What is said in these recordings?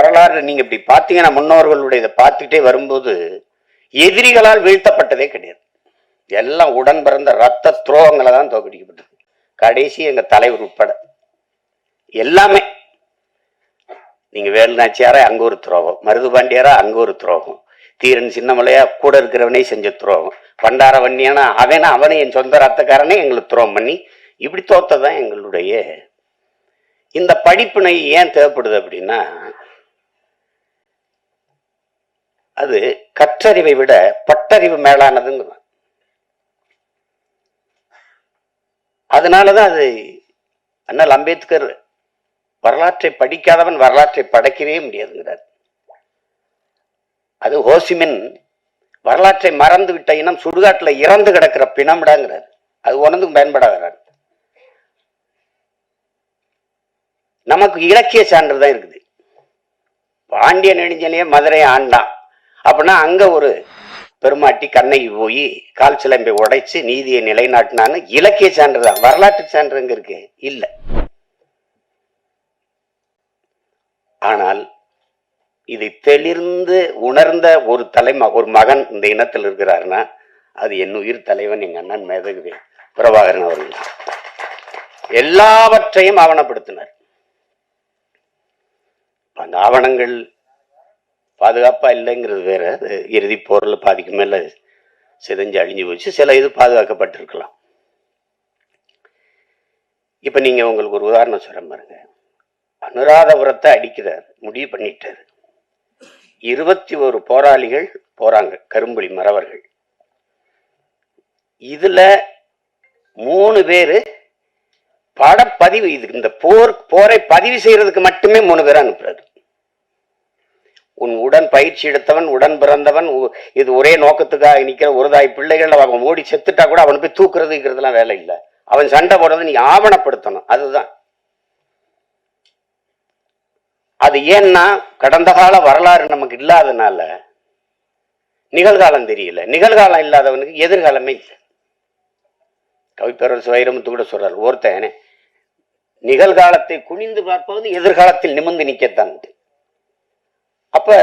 வரலாறு நீங்க இப்படி பார்த்தீங்கன்னா முன்னோர்களுடைய இதை பார்த்துக்கிட்டே வரும்போது எதிரிகளால் வீழ்த்தப்பட்டதே கிடையாது. எல்லாம் உடன் பிறந்த ரத்த துரோகங்களை தான் தோக்கடிக்கப்பட்டது கடைசி எங்க தலைவர் உட்பட. எல்லாமே. நீங்கள் வேலுநாச்சியாரா அங்கே ஒரு துரோகம். மருதுபாண்டியாரா அங்கே ஒரு துரோகம். தீரன் சின்னமலையா கூட இருக்கிறவனே செஞ்ச துரோகம். பண்டார வன்னியானா அவனா அவனை என் சொந்த ரத்தக்காரனே எங்களுக்கு துரோகம் பண்ணி இப்படி தோத்ததான் எங்களுடைய இந்த படிப்பினை ஏன் தேவைப்படுது அப்படின்னா அது கற்றறிவை விட பட்டறிவு மேலானதுங்கிறான் அதனாலதான் அது அண்ணல் அம்பேத்கர் வரலாற்றை படிக்காதவன் வரலாற்றை படைக்கவே முடியாதுங்கிறார். அது ஹோசிமின் வரலாற்றை மறந்து விட்ட இனம் சுடுகாட்டில் இறந்து கிடக்கிற பிணம்டாங்கிறார். அது ஒன்றுக்கும் பயன்படாகிறார் நமக்கு இலக்கிய சான்று தான் இருக்குது. பாண்டிய நெடுஞ்சலையே மதுரை ஆண்டான். அப்படின்னா அங்க ஒரு பெருமாட்டி கண்ணகி போய் கால் சிலம்பை உடைச்சு நீதியை நிலைநாட்டினான்னு இலக்கிய சான்று தான். வரலாற்று சான்று எங்க இருக்கு. இல்ல. ஆனால் இதை தெளிர்ந்து உணர்ந்த ஒரு தலைம ஒரு மகன் இந்த இனத்தில் இருக்கிறாருன்னா அது என் உயிர் தலைவன் எங்க அண்ணன் மேதகுவே பிரபாகரன் அவர்கள். எல்லாவற்றையும் ஆவணப்படுத்தினார். அந்த ஆவணங்கள் பாதுகாப்பாக இல்லைங்கிறது வேற. அது இறுதி போரில் பாதிக்கு மேலே சிதைஞ்சு அழிஞ்சு போச்சு. சில இது பாதுகாக்கப்பட்டிருக்கலாம். இப்போ நீங்கள் உங்களுக்கு ஒரு உதாரணம் சொல்றேன் பாருங்க. அனுராதபுரத்தை அடிக்கிறார் முடிவு பண்ணிட்டார். இருபத்தி ஒரு போராளிகள் போறாங்க கரும்புலி மறவர்கள். இதில் மூணு பேர் படப்பதிவு இது இந்த போர் போரை பதிவு செய்கிறதுக்கு மட்டுமே மூணு பேர் அனுப்புறாரு. உன் உடன் பயிற்சி எடுத்தவன் உடன் பிறந்தவன் இது ஒரே நோக்கத்துக்காக நிற்கிற ஒரு தாய் பிள்ளைகள் அவன் ஓடி செத்துட்டா கூட அவனை போய் தூக்குறதுங்கிறதுலாம் வேலை இல்லை. அவன் சண்டை போடுறதை நீ ஆவணப்படுத்தணும். அதுதான். அது ஏன்னா கடந்த கால வரலாறு நமக்கு இல்லாதனால நிகழ்காலம் தெரியல. நிகழ்காலம் இல்லாதவனுக்கு எதிர்காலமே இல்லை. கவிப்பேரர் வைரமுத்து கூட சொல்றாரு ஒருத்தன் நிகழ்காலத்தை குனிந்து பார்ப்பது எதிர்காலத்தில் நிமிர்ந்து நிற்கத்தான் அப்ப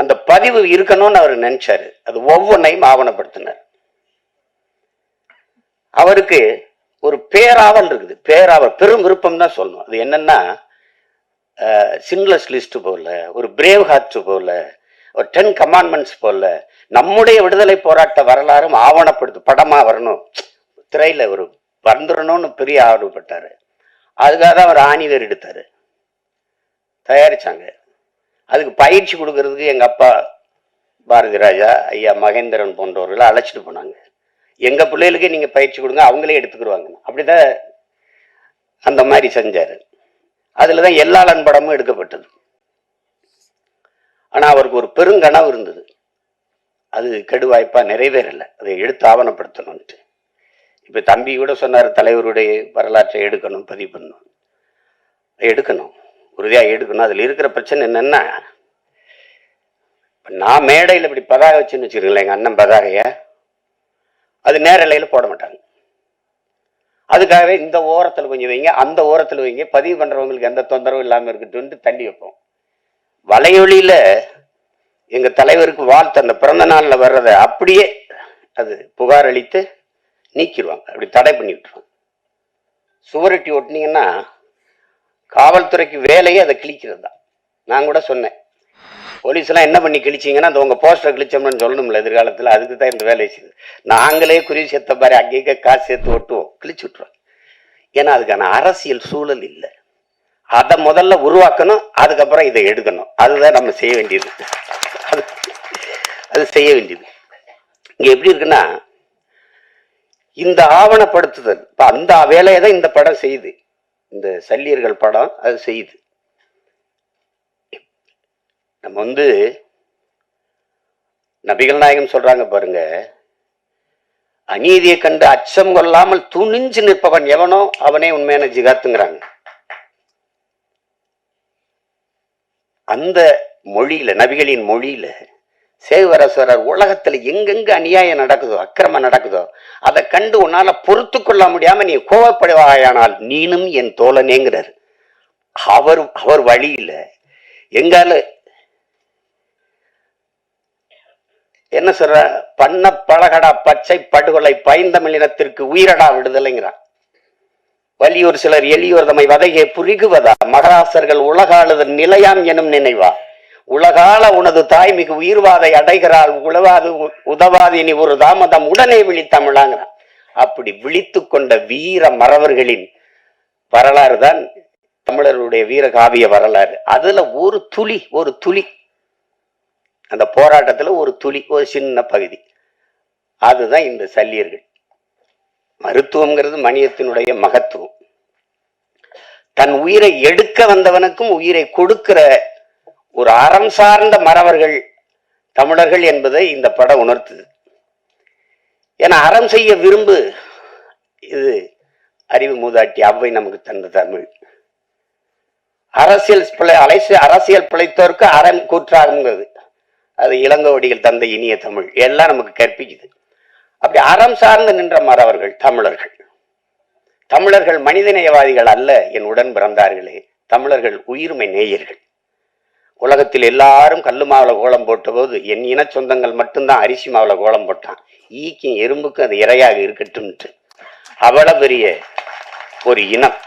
அந்த பதிவு இருக்கணும்னு அவர் நினைச்சாரு. அது ஒவ்வொன்றையும் ஆவணப்படுத்தினார். அவருக்கு ஒரு பேராவல் இருக்குது. பேராவல் பெரும் விருப்பம் தான் சொல்லணும். அது என்னன்னா சின்லஸ் லிஸ்ட் போல ஒரு பிரேவ் ஹார்ட் போல ஒரு டென் கமாண்ட்மெண்ட்ஸ் போல நம்முடைய விடுதலை போராட்ட வரலாறும் ஆவணப்படுத்து படமா வரணும். திரையில ஒரு வந்துடணும்னு பெரிய ஆர்வப்பட்டாரு. அதுக்காக தான் அவர் ஆணிவேர் எடுத்தாரு. தயாரிச்சாங்க. அதுக்கு பயிற்சி கொடுக்கறதுக்கு எங்கள் அப்பா பாரதி ராஜா ஐயா மகேந்திரன் போன்றவர்களை அழைச்சிட்டு போனாங்க. எங்கள் பிள்ளைகளுக்கே நீங்கள் பயிற்சி கொடுங்க அவங்களே எடுத்துக்கிடுவாங்க அப்படிதான் அந்த மாதிரி செஞ்சார். அதில் தான் எல்லா படமும் எடுக்கப்பட்டது. ஆனால் அவருக்கு ஒரு பெருங்கனவு இருந்தது. அது கெடுவாய்ப்பாக நிறைவேறலை. அதை எடுத்து ஆவணப்படுத்தணும்ட்டு இப்போ தம்பி கூட சொன்னார் தலைவருடைய வரலாற்றை எடுக்கணும் பதிவு பண்ணணும். எடுக்கணும். உறுதியாக எடுக்கணும். அதில் இருக்கிற பிரச்சனை என்னென்னா நான் மேடையில் இப்படி பதாகை வச்சுன்னு வச்சுருங்களேன் எங்கள் அண்ணன் பதாகையை அது நேரலையில் போட மாட்டாங்க. அதுக்காகவே இந்த ஓரத்தில் கொஞ்சம் வைங்க அந்த ஓரத்தில் வைங்க பதிவு பண்ணுறவங்களுக்கு எந்த தொந்தரவும் இல்லாமல் இருக்கட்டும்ட்டு தள்ளி வைப்போம். வலையொலியில் எங்கள் தலைவருக்கு வாழ்த்து அந்த பிறந்த நாளில் வர்றதை அப்படியே அது புகார் அளித்து நீக்கிடுவாங்க. அப்படி தடை பண்ணி விட்டுருவாங்க. சுவரொட்டி ஒட்டினீங்கன்னா காவல்துறைக்கு வேலையே அதை கிழிக்கிறது? தான் நான் கூட சொன்னேன். போலீஸ்லாம் என்ன பண்ணி கிழிச்சிங்கன்னா அந்த உங்கள் போஸ்டர் கிழிச்சோம்னு சொல்லணும்ல எதிர்காலத்தில் அதுக்கு தான் இந்த வேலையை செய்யுது. நாங்களே குறி சேர்த்த பாரு அங்கேயே காசு சேர்த்து ஒட்டுவோம் கிழிச்சு விட்ருவோம் ஏன்னா அதுக்கான அரசியல் சூழல் இல்லை. அதை முதல்ல உருவாக்கணும் அதுக்கப்புறம் இதை எடுக்கணும். அதுதான் நம்ம செய்ய வேண்டியது. அது அது செய்ய வேண்டியது. இங்கே எப்படி இருக்குன்னா இந்த ஆவணப்படுத்துதல் இப்போ அந்த வேலையை தான் இந்த படம் செய்யுது. இந்த சல்லியர்கள் படம் அது செய்யுது. நம்ம வந்து நபிகள் நாயகம் சொல்றாங்க பாருங்க அநீதியை கண்டு அச்சம் கொள்ளாமல் துணிஞ்சு நிற்பவன் எவனோ அவனே உண்மையான ஜிகாத்துங்கிறாங்க. அந்த மொழியில நபிகளின் மொழியில சேவரசுவரர் உலகத்துல எங்கெங்க அநியாயம் நடக்குதோ அக்கிரமம் நடக்குதோ அதை கண்டு உன்னால பொறுத்து கொள்ள முடியாம நீ கோவப்படுவாயானால் நீனும் என் தோழனேங்கிறார். அவர் அவர் வழியில எங்கால என்ன சொல்ற? பண்ண பழகடா பச்சை படுகொலை பயந்தமிழினத்திற்கு உயிரடா விடுதலைங்கிறான் வலியூர் சிலர் எளியோர் தம்மை வதையை புரிகுவதா? மகராசர்கள் உலகாளுதல் நிலையாம் எனும் நினைவா? உலகால உனது தாய்மிகு உயிர்வாதை அடைகிறாள் உழவாது உ- உதவாது இனி ஒரு தாமதம் உடனே விழித்தமிழாங்கிறான். அப்படி விழித்து கொண்ட வீர மறவர்களின் வரலாறு தான் தமிழர்களுடைய வீர காவிய வரலாறு. அதுல ஒரு துளி ஒரு துளி. அந்த போராட்டத்துல ஒரு துளி ஒரு சின்ன பகுதி. அதுதான் இந்த சல்லியர்கள். மருத்துவம்ங்கிறது மணியத்தினுடைய மகத்துவம். தன் உயிரை எடுக்க வந்தவனுக்கும் உயிரை கொடுக்கிற ஒரு அறம் சார்ந்த மறவர்கள் தமிழர்கள் என்பதை இந்த படம் உணர்த்துது. ஏன்னா அறம் செய்ய விரும்பு இது அறிவு மூதாட்டி அவ்வை நமக்கு தந்த தமிழ். அரசியல் பிழை அலைசு அரசியல் பிழைத்தோருக்கு அறம் கூற்றாகுங்கிறது அது இளங்கோடிகள் தந்த இனிய தமிழ். எல்லாம் நமக்கு கற்பிக்குது. அப்படி அறம் சார்ந்து நின்ற மறவர்கள் தமிழர்கள். தமிழர்கள் மனிதநேயவாதிகள் அல்ல என் உடன் பிறந்தார்களே. தமிழர்கள் உயிர்மை நேயர்கள். உலகத்தில் எல்லாரும் கல்லு மாவுல கோலம் போட்டபோது என் இன சொந்தங்கள் மட்டும்தான் அரிசி மாவுல கோலம் போட்டான். ஈக்கும் எறும்புக்கும் அது இரையாக இருக்கட்டும்ட்டு அவ்வளவு பெரிய ஒரு இனம்.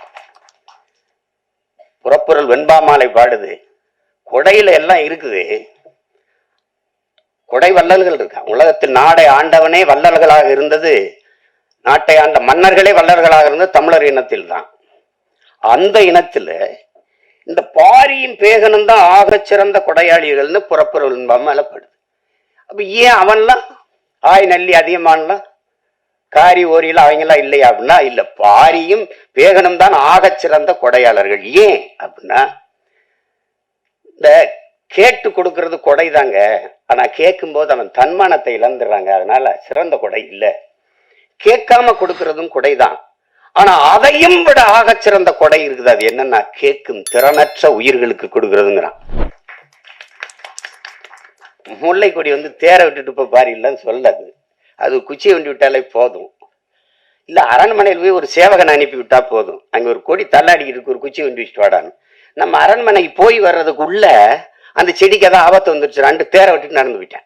புறப்பொருள் வெண்பாமாலை பாடுது. கொடையில எல்லாம் இருக்குது. கொடை வள்ளல்கள் இருக்கா? உலகத்தில் நாடை ஆண்டவனே வள்ளல்களாக இருந்தது. நாட்டை ஆண்ட மன்னர்களே வள்ளல்களாக இருந்தது தமிழர் இனத்தில் தான் அந்த இனத்தில் இந்த பாரியும் பேகனும் தான் ஆகச் சிறந்த கொடையாளிகள்னு புறப்புறவு மேலப்படுது. அப்போ ஏன் அவன்லாம் ஆய் நல்லி அதிகமானலாம் காரி ஓரியில் அவங்களாம் இல்லையா அப்படின்னா இல்லை பாரியும் பேகனும் தான் ஆகச் சிறந்த கொடையாளர்கள். ஏன் அப்படின்னா இந்த கேட்டு கொடுக்கறது கொடை தாங்க ஆனால் கேட்கும்போது அவன் தன்மானத்தை இழந்துடுறாங்க. அதனால சிறந்த கொடை இல்லை. கேட்காம கொடுக்கறதும் கொடைதான். ஆனா அதையும் விட ஆக சிறந்த கொடை இருக்குது. அது என்னன்னா கேட்கும் திறனற்ற உயிர்களுக்கு கொடுக்கறதுங்கிறான். முல்லை கொடி வந்து தேரை விட்டுட்டு போய் பாரு இல்லைன்னு சொல்லாது. அது குச்சியை வண்டி விட்டாலே போதும். இல்ல அரண்மனையில் போய் ஒரு சேவகனை அனுப்பி விட்டா போதும். அங்க ஒரு கொடி தள்ளாடிக்கிட்டு இருக்கு ஒரு குச்சி வண்டி வச்சுட்டு வாடான்னு. நம்ம அரண்மனைக்கு போய் வர்றதுக்குள்ள அந்த செடிக்கு ஏதாவது ஆபத்து வந்துருச்சு ரெண்டு தேரை விட்டுட்டு நடந்து போயிட்டேன்.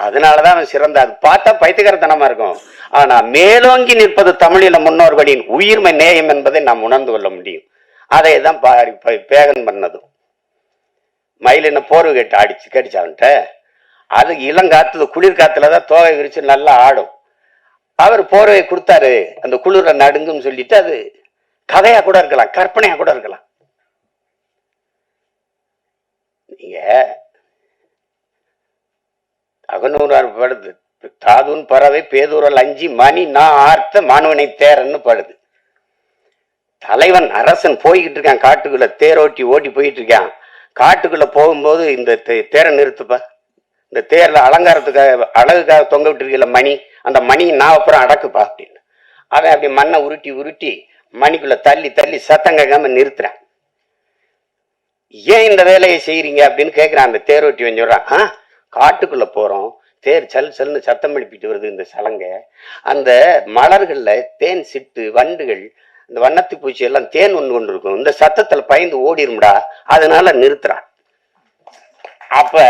அதனால அதனாலதான் அவன் சிறந்த. அது பார்த்தா பைத்தியகாரத்தனமா இருக்கும். ஆனா மேலோங்கி நிற்பது தமிழில முன்னோர்களின் உயிர்மை நேயம் என்பதை நாம் உணர்ந்து கொள்ள முடியும். அதை தான் ப- பேகன் பண்ணதும் மயிலின போர்வு போர்வை கட்டு அடிச்சு கடிச்சான்ட்ட அது இளங்காத்து குளிர் காத்துல தான் தோகை விரிச்சு நல்லா ஆடும். அவர் போர்வை கொடுத்தாரு. அந்த குளிர நடுங்குன்னு சொல்லிட்டு அது கதையா கூட இருக்கலாம் கற்பனையா கூட இருக்கலாம். நீங்க அகநூறார் படுது. தாதுன் பறவை பேதூரல் அஞ்சு மணி நான் ஆர்த்த மாணவனை தேரன்னு படுது. தலைவன் அரசன் போய்கிட்டு இருக்கான் காட்டுக்குள்ள தேரோட்டி ஓட்டி போயிட்டு இருக்கான். காட்டுக்குள்ள போகும்போது இந்த தே- தேரை நிறுத்துப்பா. இந்த தேரில் அலங்காரத்துக்காக அழகுக்காக தொங்க விட்டுருக்கல மணி அந்த மணி நான் அப்புறம் அடக்குப்பா அப்படின்னு. அவன் அப்படி மண்ணை உருட்டி உருட்டி மணிக்குள்ள தள்ளி தள்ளி சத்தம் கேட்காம நிறுத்துறான். ஏன் இந்த வேலையை செய்கிறீங்க அப்படின்னு கேட்குறான் அந்த தேரோட்டி வந்து சொல்றான் ஆ காட்டுக்குள்ளே போகிறோம் தேர் சல் சல்னு சத்தம் எழுப்பிட்டு வருது இந்த சலங்கை. அந்த மலர்களில் தேன் சிட்டு வண்டுகள் இந்த வண்ணத்து பூச்சி எல்லாம் தேன் ஒன்று கொண்டு இருக்கும். இந்த சத்தத்தில் பயந்து ஓடிரும்டா. அதனால நிறுத்துறான். அப்ப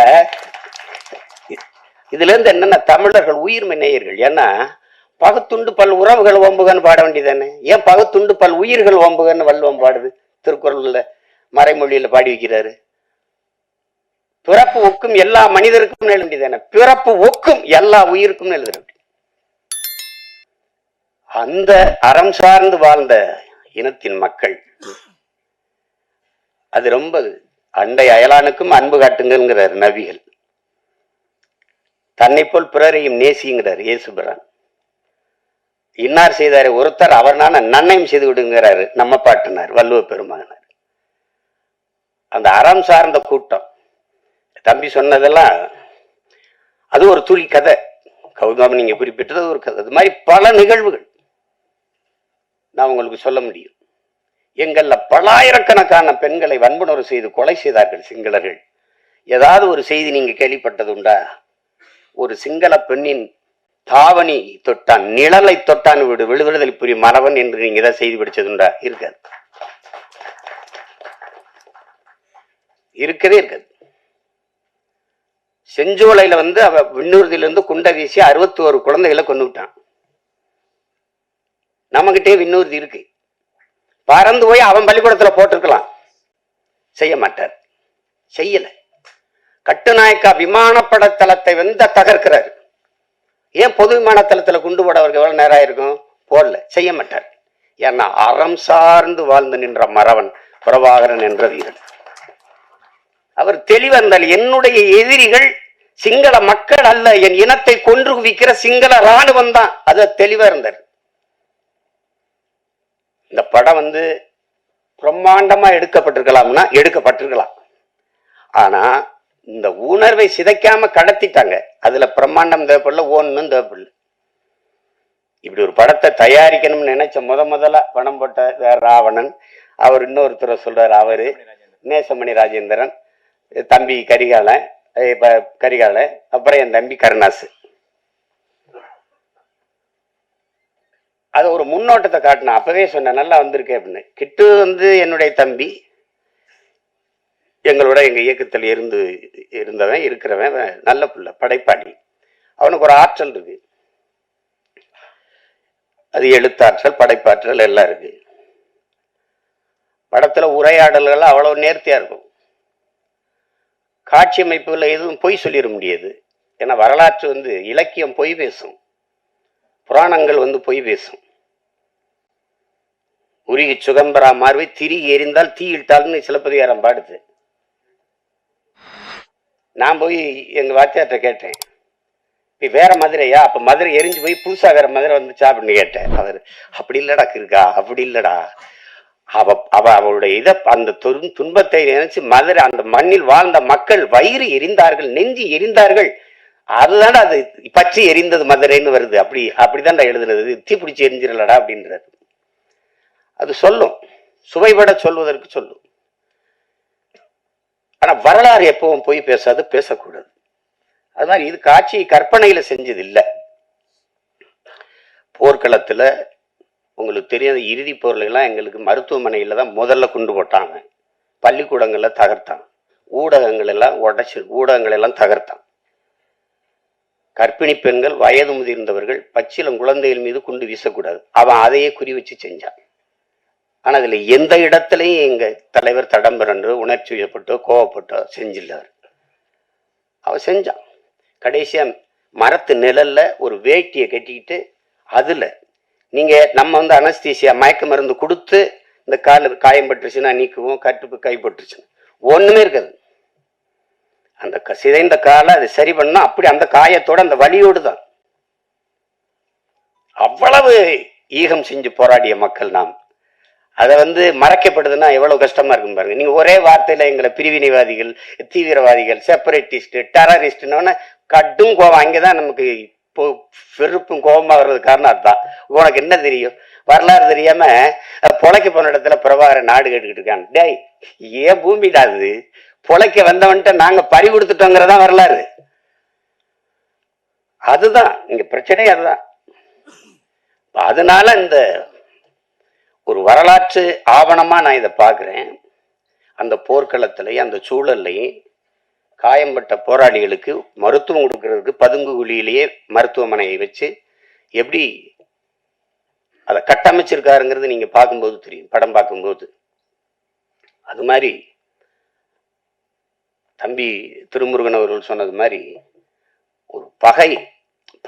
இதுல இருந்து என்னன்னா தமிழர்கள் உயிர்மை நேயர்கள் ஏன்னா பகுத்துண்டு பல் உறவுகள் ஓம்புகன்னு பாட வேண்டியதானே? ஏன் பகுத்துண்டு பல் உயிர்கள் ஓம்புகன்னு வல்லுவம் பாடுது? திருக்குறள்ல மறைமொழியில பாடி வைக்கிறாரு. பிறப்பு ஒக்கும் எல்லா மனிதருக்கும் எழுத பிறப்பு ஒக்கும் எல்லா உயிருக்கும் எழுத வேண்டியது. அந்த அறம் சார்ந்து வாழ்ந்த இனத்தின் மக்கள் அது ரொம்ப அண்டை அயலானுக்கும் அன்பு காட்டுங்கிறார் நபிகள். தன்னை போல் பிறரையும் நேசிங்கிறார் இயேசுபிரான் இன்னார் செய்தார் ஒருத்தர் அவர்னான நன்னையும் செய்து விடுங்கிறாரு நம்ம பாட்டினார் வள்ளுவ பெருமானார். அந்த அறம் சார்ந்த கூட்டம் தம்பி சொன்னதெல்லாம் அது ஒரு துளி கதை. கௌதம் நீங்க குறிப்பிட்டது ஒரு கதை. அது மாதிரி பல நிகழ்வுகள் நான் உங்களுக்கு சொல்ல முடியும். எங்கள்ல பலாயிரக்கணக்கான பெண்களை வன்புணர்வு செய்து கொலை செய்தார்கள் சிங்களர்கள். ஏதாவது ஒரு செய்தி நீங்க கேள்விப்பட்டது உண்டா? ஒரு சிங்கள பெண்ணின் தாவணி தொட்டான் நிழலை தொட்டான் விடு விடுதலை புரிய மறவன் என்று நீங்க ஏதாவது செய்தி படிச்சதுண்டா இருக்காது. இருக்கவே இருக்காது. செஞ்சோலையில் வந்து அவ விண்ணூர்தியில இருந்து குண்டை வீசி அறுபத்தி ஒரு குழந்தைகளை கொண்டு விட்டான். நம்மகிட்டே விண்ணூர்தி இருக்கு. பறந்து போய் அவன் பள்ளிக்கூடத்துல போட்டிருக்கலாம். செய்ய மாட்டார். செய்யல. கட்டுநாயக்கா விமானப்பட தளத்தை வந்து தகர்க்கிறார். ஏன் பொது விமான தளத்துல குண்டு போட அவருக்கு எவ்வளவு நேரம் ஆயிருக்கும்? போடல. செய்ய மாட்டார். ஏன்னா அறம் சார்ந்து வாழ்ந்து நின்ற மறவன் பிரபாகரன் என்ற வீரன். அவர் தெளிவந்தால் என்னுடைய எதிரிகள் சிங்கள மக்கள் அல்ல என் இனத்தை கொன்று குவிக்கிற சிங்கள ராணுவம் தான். அது தெளிவா இருந்தார். இந்த படம் வந்து பிரம்மாண்டமா எடுக்கப்பட்டிருக்கலாம்னா எடுக்கப்பட்டிருக்கலாம். ஆனா இந்த உணர்வை சிதைக்காம கடத்திட்டாங்க. அதுல பிரம்மாண்டம் தேவைப்படல ஒன்னும் தேவைப்படல இப்படி ஒரு படத்தை தயாரிக்கணும்னு நினைச்ச முத முதல்ல பணம் போட்ட வேற ராவணன் அவர் இன்னொருத்தரை சொல்றாரு அவரு நேசமணி ராஜேந்திரன். தம்பி கரிகாலன் இப்போ கரிகாலன் அப்புறம் என் தம்பி கருணாசு. அது ஒரு முன்னோட்டத்தை காட்டினேன் அப்பவே சொன்னேன் நல்லா வந்திருக்கேன் அப்படின்னு. கிட்டு வந்து என்னுடைய தம்பி. எங்களோட எங்கள் இயக்கத்தில் இருந்து இருந்தவன் இருக்கிறவன் அவன் நல்ல பிள்ளை படைப்பாளி. அவனுக்கு ஒரு ஆற்றல் இருக்கு. அது எழுத்தாற்றல் படைப்பாற்றல் எல்லாம் இருக்கு. படத்தில் உரையாடல்கள் அவ்வளோ நேர்த்தியாக இருக்கும். காட்சி அமைப்புல எதுவும் பொய் சொல்லிட முடியாது. ஏன்னா வரலாற்று வந்து இலக்கியம் பொய் பேசும். புராணங்கள் வந்து பொய் பேசும். உருகி சுகம்பரா மார்வை திரி எரிந்தால் தீ இட்டால்னு சிலப்பதிகாரம் பாடுது. நான் போய் எங்க வாத்தியார்ட்ட கேட்டேன். இப்போ வேற மதுரையா? அப்போ மதுரை எரிஞ்சு போய் புதுசாக வேற மதுரை வந்துச்சா அப்படின்னு கேட்டேன். அவர் அப்படி இல்லடா இருக்கா அப்படி இல்லடா. அவ அவ அவளுடைய இத அந்த துன்பத்தை நினைச்சு மதுரை அந்த மண்ணில் வாழ்ந்த மக்கள் வயிறு எரிந்தார்கள் நெஞ்சு எரிந்தார்கள். அதுதானே அது பச்சை எரிந்தது மதுரைன்னு வருது. அப்படி அப்படிதான்டா எழுதுனது. தீ பிடிச்சி எரிஞ்சிடலடா அப்படின்றது. அது சொல்லும். சுவைபட சொல்வதற்கு சொல்லும். ஆனா வரலாறு எப்பவும் போய் பேசாது பேசக்கூடாது. அது மாதிரி இது காட்சி கற்பனையில செஞ்சது இல்லை போர்க்களத்துல உங்களுக்கு தெரியாத இறுதி பொருளெல்லாம் எங்களுக்கு மருத்துவமனையில தான் முதல்ல குண்டு போட்டாங்க. பள்ளிக்கூடங்களில் தகர்த்தான். ஊடகங்கள் எல்லாம் உடைச்சு ஊடகங்கள் எல்லாம் தகர்த்தான். கர்ப்பிணி பெண்கள் வயது முதிர்ந்தவர்கள் பச்சிலம் குழந்தைகள் மீது குண்டு வீசக்கூடாது. அவன் அதையே குறி வச்சு செஞ்சான். ஆனா அதுல எந்த இடத்துலயும் எங்க தலைவர் தடம் உணர்ச்சி வயப்பட்டோ கோவப்பட்டோ செஞ்சில்லார். அவன் செஞ்சான். கடைசியா மரத்து நிழல்ல ஒரு வேட்டியை கட்டிக்கிட்டு அதுல நீங்கள் நம்ம வந்து அனஸ்தீசியா மயக்க மருந்து கொடுத்து இந்த காலில் காயம் பட்டுருச்சுன்னா நீக்குவோம் கட்டுப்பு கைப்பட்டுருச்சுன்னு ஒன்றுமே இருக்காது. அந்த க- சிதைந்த காலை அது சரி பண்ணால் அப்படி அந்த காயத்தோட அந்த வலியோடு தான். அவ்வளவு ஈகம் செஞ்சு போராடிய மக்கள் நாம். அதை வந்து மறைக்கப்படுதுன்னா எவ்வளோ கஷ்டமாக இருக்கும் பாருங்க. நீங்கள் ஒரே வார்த்தையில் எங்களை பிரிவினைவாதிகள் தீவிரவாதிகள் செப்பரேட்டிஸ்ட்டு டெரரிஸ்ட்னு கட்டும் கோவம் அங்கே தான் நமக்கு வெறுப்பும் கோபமா காரணம் அதுதான். உனக்கு என்ன தெரியும்? வரலாறு தெரியாம அஹ், பொழைக்க போன இடத்துல பிரபாகரன் நாடு கேட்டுக்கிட்டு இருக்கான். டேய் ஏன் பூமிடா அது? பொழைக்க வந்தவன்ட்ட நாங்க பறி கொடுத்துட்டோங்கிறதா வரலாறு. அதுதான் இங்க பிரச்சனை அதுதான். அதனால இந்த ஒரு வரலாற்று ஆவணமா நான் இதை பார்க்குறேன். அந்த போர்க்களத்திலையும் அந்த சூழல்லையும் காயம்பட்ட போராளிகளுக்கு மருத்துவம் கொடுக்கறதுக்கு பதுங்கு குழியிலேயே மருத்துவமனையை வச்சு எப்படி அதை கட்டமைச்சிருக்காருங்கிறது நீங்க பார்க்கும்போது தெரியும் படம் பார்க்கும்போது. அது மாதிரி தம்பி திருமுருகன் அவர்கள் சொன்னது மாதிரி ஒரு பகை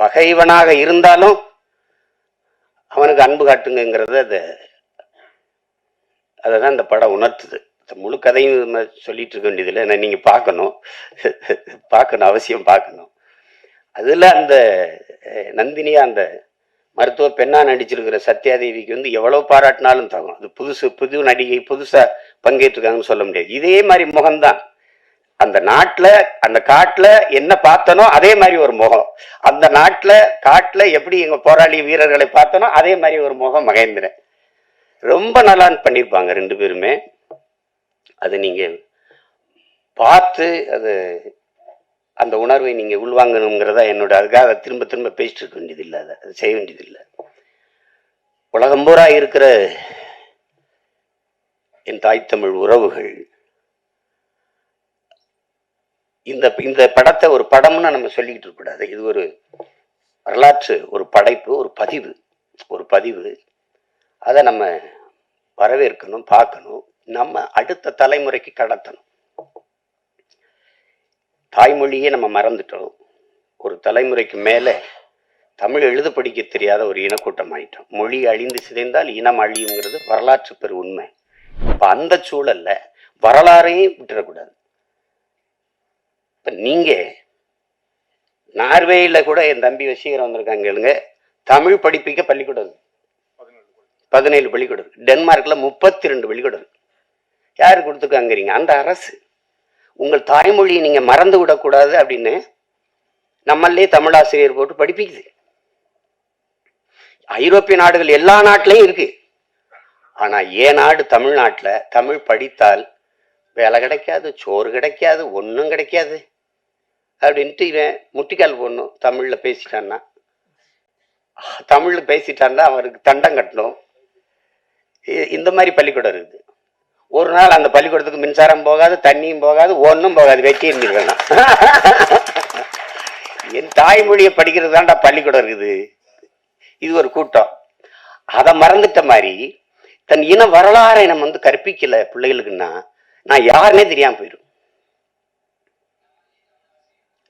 பகைவனாக இருந்தாலும் அவனுக்கு அன்பு காட்டுங்கிறத அதை அதை தான் இந்த படம் உணர்த்துது. முழு கதையும் நம்ம சொல்லிட்டு இருக்க வேண்டியதில்லை. ஏன்னா நீங்க பார்க்கணும். பார்க்கணும் அவசியம் பார்க்கணும். அதில் அந்த அஹ், நந்தினியா அந்த மருத்துவ பெண்ணா நடிச்சிருக்கிற சத்யாதேவிக்கு வந்து எவ்வளவு பாராட்டினாலும் தகும் அது புதுசு புது நடிகை புதுசா பங்கேற்றிருக்காங்கன்னு சொல்ல முடியாது. இதே மாதிரி முகம்தான். அந்த நாட்டில் அந்த காட்டில் என்ன பார்த்தனோ அதே மாதிரி ஒரு முகம். அந்த நாட்டில் காட்டில் எப்படி எங்கள் போராளி வீரர்களை பார்த்தனோ அதே மாதிரி ஒரு முகம் மகேந்திரன். ரொம்ப நல்லா பண்ணியிருப்பாங்க ரெண்டு பேருமே. அது நீங்கள் பார்த்து அது அந்த உணர்வை நீங்கள் உள்வாங்கணுங்கிறதா என்னோட அதுக்காக திரும்ப திரும்ப பேசிட்டு இருக்க வேண்டியதில்லை அதை. அதை செய்ய வேண்டியதில்லை. உலகம் பூரா இருக்கிற என் தாய் தமிழ் உறவுகள் இந்த இந்த படத்தை ஒரு படம்னு நம்ம சொல்லிக்கிட்டு இருக்கக்கூடாது இது ஒரு வரலாற்று ஒரு படைப்பு ஒரு பதிவு ஒரு பதிவு. அதை நம்ம வரவேற்கணும் பார்க்கணும். நம்ம அடுத்த தலைமுறைக்கு கடத்தணும். தாய்மொழியே நம்ம மறந்துட்டோம். ஒரு தலைமுறைக்கு மேலே தமிழ் எழுத படிக்க தெரியாத ஒரு இனக்கூட்டம் ஆயிட்டோம். மொழி அழிந்து சிதைந்தால் இனம் அழியுங்கிறது வரலாற்று பெரு உண்மை. அப்ப அந்த சூழல்ல வரலாறையும் விட்டுறக்கூடாது. இப்ப நீங்க நார்வேயில் கூட என் தம்பி வசீகரம் வந்திருக்காங்க கேளுங்க. தமிழ் படிப்பிக்க பள்ளிக்கூடம் பதினேழு பள்ளிக்கூடம் டென்மார்க்கில் முப்பத்தி ரெண்டு பள்ளிக்கூடம் யார் கொடுத்துருக்காங்கிறீங்க? அந்த அரசு. உங்கள் தாய்மொழியை நீங்கள் மறந்து விடக்கூடாது அப்படின்னு நம்மளே தமிழாசிரியர் போட்டு படிப்பிக்குது. ஐரோப்பிய நாடுகள் எல்லா நாட்டிலையும் இருக்கு. ஆனால் ஏன் நாடு தமிழ்நாட்டில் தமிழ் படித்தால் வேலை கிடைக்காது சோறு கிடைக்காது ஒன்றும் கிடைக்காது. அப்படின்ட்டு இவன் முட்டிக்கால் போடணும் தமிழில் பேசிட்டான்னா தமிழில் பேசிட்டான்னா அவருக்கு தண்டம் கட்டணும். இந்த மாதிரி பள்ளிக்கூடம் இருக்குது. ஒரு நாள் அந்த பள்ளிக்கூடத்துக்கு மின்சாரம் போகாது தண்ணியும் போகாது ஒன்றும் போகாது வெட்டி இருந்திருக்கணும் என் தாய்மொழியை படிக்கிறது தான்டா பள்ளிக்கூடம் இருக்குது. இது ஒரு கூட்டம். அதை மறந்துட்ட மாதிரி தன் இன வரலாறை நம்ம வந்து கற்பிக்கல பிள்ளைகளுக்குன்னா நான் யாருன்னே தெரியாமல் போயிடும்.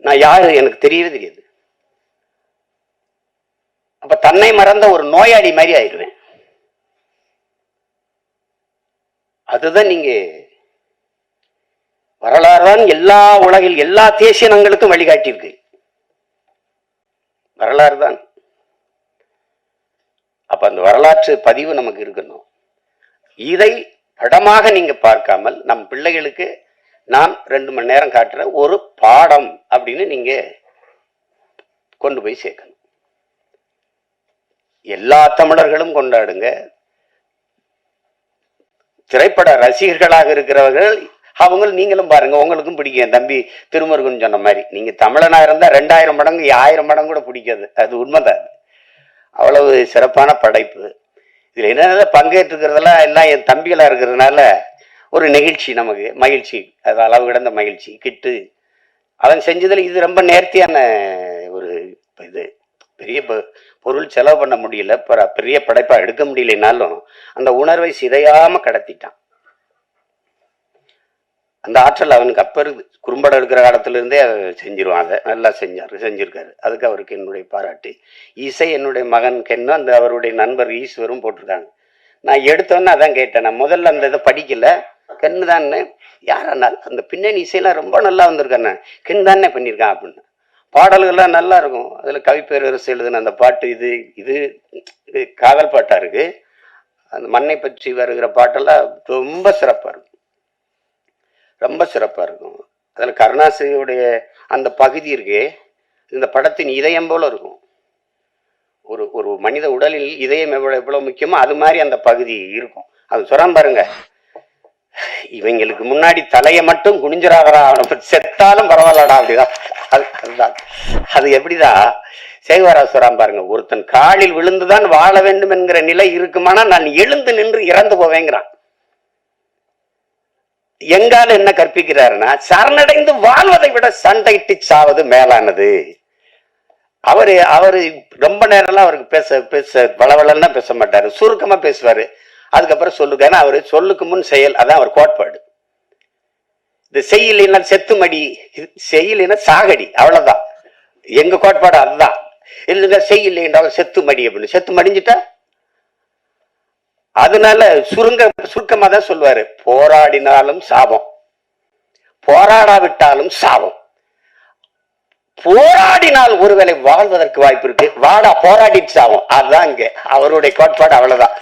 நான் யாரு எனக்கு தெரியவே தெரியாது. அப்ப தன்னை மறந்த ஒரு நோயாளி மாதிரி ஆயிடுவேன். அதுதான் நீங்க வரலாறு தான் எல்லா உலகில் எல்லா தேசியனங்களுக்கும் வழிகாட்டியிருக்கு. வரலாறு தான் அப்ப அந்த வரலாற்று பதிவு நமக்கு இருக்கணும். இதை படமாக நீங்க பார்க்காமல் நம் பிள்ளைகளுக்கு நான் ரெண்டு மணி நேரம் காட்டுற ஒரு பாடம் அப்படின்னு நீங்க கொண்டு போய் சேர்க்கணும். எல்லா தமிழர்களும் கொண்டாடுங்க. திரைப்பட ரசிகர்களாக இருக்கிறவர்கள் அவங்க நீங்களும் பாருங்க உங்களுக்கும் பிடிக்கும். என் தம்பி திருமருகன் சொன்ன மாதிரி. நீங்க தமிழனா இருந்தா ரெண்டாயிரம் மடங்கு ஆயிரம் மடங்கு கூட பிடிக்காது. அது உண்மைதான். அது. அவ்வளவு சிறப்பான படைப்பு. இதுல என்னென்ன பங்கேற்றுக்கிறதெல்லாம் எல்லாம் என் தம்பிகளா இருக்கிறதுனால ஒரு நெகிழ்ச்சி நமக்கு மகிழ்ச்சி. அது அளவு கிடந்த மகிழ்ச்சி கிட்டு. அவன் செஞ்சதுல இது ரொம்ப நேர்த்தியான ஒரு இது. பெரிய பொ- பொருள் செலவு பண்ண முடியல. பெரிய படைப்பா எடுக்க முடியலனாலும் அந்த உணர்வை சிதையாம கடத்திட்டான். அந்த ஆற்றல் அவனுக்கு அப்ப இருக்கு குறும்படம் எடுக்கிற காலத்திலிருந்தே அதை செஞ்சிருவான். அதை நல்லா செஞ்சாரு செஞ்சிருக்காரு. அதுக்கு அவருக்கு என்னுடைய பாராட்டு. இசை என்னுடைய மகன் கென்னும் அந்த அவருடைய நண்பர் ஈஸ்வரும் போட்டிருக்காங்க. நான் எடுத்தோன்னு அதான் கேட்டேன். நான் முதல்ல அந்த இதை படிக்கல. கண்ணு தானே யாரா அந்த பின்னணி இசையெல்லாம் ரொம்ப நல்லா வந்திருக்கானே கண்ணு தானே பண்ணியிருக்கான் அப்படின்னு. பாடல்கள்லாம் நல்லா இருக்கும் அதில் கவிப்பேரரசு எழுதின அந்த பாட்டு இது இது இது காதல் பாட்டாக இருக்கு. அந்த மண்ணை பற்றி வருகிற பாட்டெல்லாம் ரொம்ப சிறப்பாக இருக்கும். ரொம்ப சிறப்பாக இருக்கும். அதில் கருணாசிரியுடைய அந்த பகுதி இருக்கே இந்த படத்தின் இதயம் போல இருக்கும். ஒரு ஒரு மனித உடலில் இதயம் எவ்வளோ எவ்வளோ முக்கியமோ அது மாதிரி அந்த பகுதி இருக்கும். அது சொல்றான் பாருங்க இவங்களுக்கு முன்னாடி தலையை மட்டும் குனிஞ்சிராதரா செத்தாலும் பரவாயில்லடா அப்படிதான். அது அதுதான். அது எப்படிதான் சேகவரா சொல்றான் பாருங்க ஒருத்தன் காலில் விழுந்துதான் வாழ வேண்டும் என்கிற நிலை இருக்குமானா நான் எழுந்து நின்று இறந்து போவேங்கிறான். எங்கால என்ன கற்பிக்கிறாருன்னா சரணடைந்து வாழ்வதை விட சண்டையிட்டு சாவது மேலானது. அவரு அவரு ரொம்ப நேரம்லாம் அவருக்கு பேச பேச வளவளன்னா பேச மாட்டாரு சுருக்கமா பேசுவாரு. அதுக்கப்புறம் சொல்லுங்க. அவர் சொல்லுக்கு முன் செயல் அதான் அவர் கோட்பாடு. இந்த செய்யலைன்னா செத்துமடி செய்யலைன்னா சாகடி அவ்வளவுதான். எங்க கோட்பாடு அதுதான். இல்லைங்க செய்யலைன்றாலும் செத்துமடி அப்படின்னு. செத்து மடிஞ்சிட்டா? அதனால சுருங்க சுருக்கமா தான் சொல்லுவாரு. போராடினாலும் சாபம். போராடாவிட்டாலும் சாபம். போராடினால் ஒருவேளை வாழ்வதற்கு வாய்ப்பு இருக்கு. வாடா போராடிட்டு சாவும் அதுதான் இங்க அவருடைய கோட்பாடு அவ்வளவுதான்.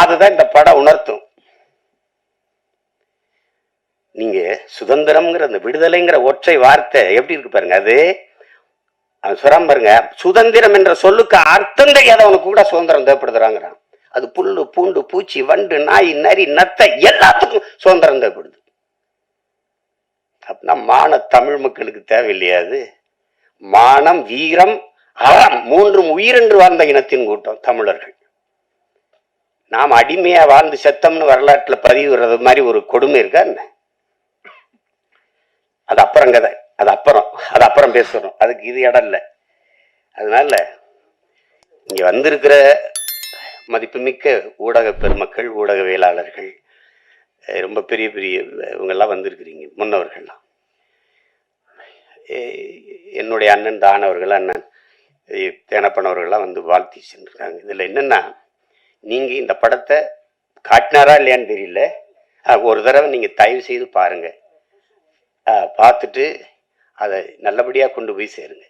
அதுதான் இந்த படம் உணர்த்தும். நீங்க சுதந்திரம்ங்கிற அந்த விடுதலைங்கிற ஒற்றை வார்த்தை எப்படி இருக்கு பாருங்க அது அவன் சுரம் பாருங்க சுதந்திரம் என்ற சொல்லுக்கு அர்த்தம் தெரியாதவனுக்கு கூட சுதந்திரம் தேவைப்படுதுறாங்கிறான். அது புல்லு பூண்டு பூச்சி வண்டு நாய் நரி நத்தை எல்லாத்துக்கும் சுதந்திரம் தேவைப்படுது. அப்படின்னா மான தமிழ் மக்களுக்கு தேவையில்லையா அது? மானம் வீரம் அறம் மூன்றும் உயிரென்று வாழ்ந்த இனத்தின் கூட்டம் தமிழர்கள். நாம் அடிமையாக வாழ்ந்து செத்தம்னு வரலாற்றில் பதிவுறது மாதிரி ஒரு கொடுமை இருக்கா என்ன? அது அப்புறம் கதை. அது அப்புறம். அது அப்புறம் பேசுகிறோம் அதுக்கு இது இடம் இல்லை. அதனால இங்கே வந்திருக்கிற மதிப்புமிக்க ஊடக பெருமக்கள் ஊடகவியலாளர்கள் ரொம்ப பெரிய பெரிய இவங்கெல்லாம் வந்திருக்கிறீங்க முன்னவர்கள்லாம். என்னுடைய அண்ணன் தானவர்கள் அண்ணன் தேனப்பனவர்கள்லாம் வந்து வாழ்த்தி சென்றிருக்காங்க. இதில் என்னென்னா நீங்கள் இந்த படத்தை காட்டினாரா இல்லையான்னு தெரியல. ஒரு தடவை நீங்கள் தயவு செய்து பாருங்கள் பார்த்துட்டு அதை நல்லபடியாக கொண்டு போய் சேருங்க.